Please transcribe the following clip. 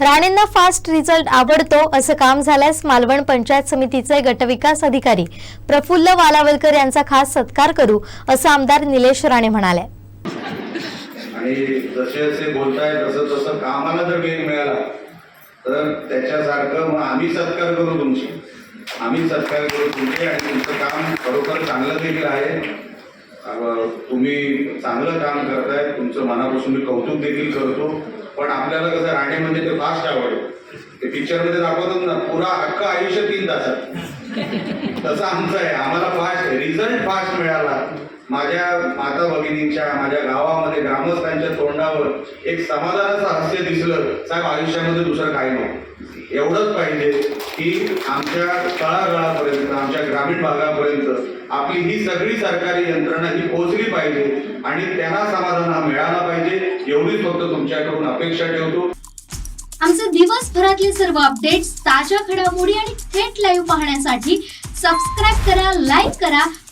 राणेंना fast result आवडतो असं काम झाल्यास मालवण पंचायत समितीचे गटविकास अधिकारी प्रफुल्ल वालावलकर यांचा खास सत्कार करू असं आमदार निलेश राणे म्हणाले. आणि जसे जसे बोलताय तसं तसं कामाला जर वेग मिळाला तर त्याच्यासारखं मग आम्ही सत्कार करू तुमची. आम्ही सत्कार करू तुमचे आणि तुमचं काम खरोखर चांगलं देखील आहे. तुम्ही चांगलं काम करताय तुमचं मनापासून मी कौतुक देखील करतो. पण आपल्याला कसं राणे म्हणजे ते फास्ट आवडतं ते पिक्चरमध्ये दाखवतात ना पुरा हक्क आयुष्य तीन तासात. तसं आमचं आहे. आम्हाला फास्ट रिझल्ट फास्ट मिळाला. माझ्या माता भगिनींच्या माझ्या गावामध्ये ग्रामस्थांच्या तोंडावर एक समाधानाचं हास्य दिसलं. साहेब आयुष्यामध्ये दुसरं काही नाही. एवढंच पाहिजे की आमच्या तळागाळापर्यंत आमच्या ग्रामीण भागापर्यंत आपली ही सगळी सरकारी यंत्रणा ही पोहोचली पाहिजे आणि त्यांना समाधान हा मिळाला पाहिजे एवढीच फक्त तुमच्याकडून अपेक्षा ठेवतो. आमचे दिवसभरातले सर्व अपडेट्स ताज्या घडामोडी आणि थेट लाईव्ह पाहण्यासाठी सबस्क्राईब करा लाईक करा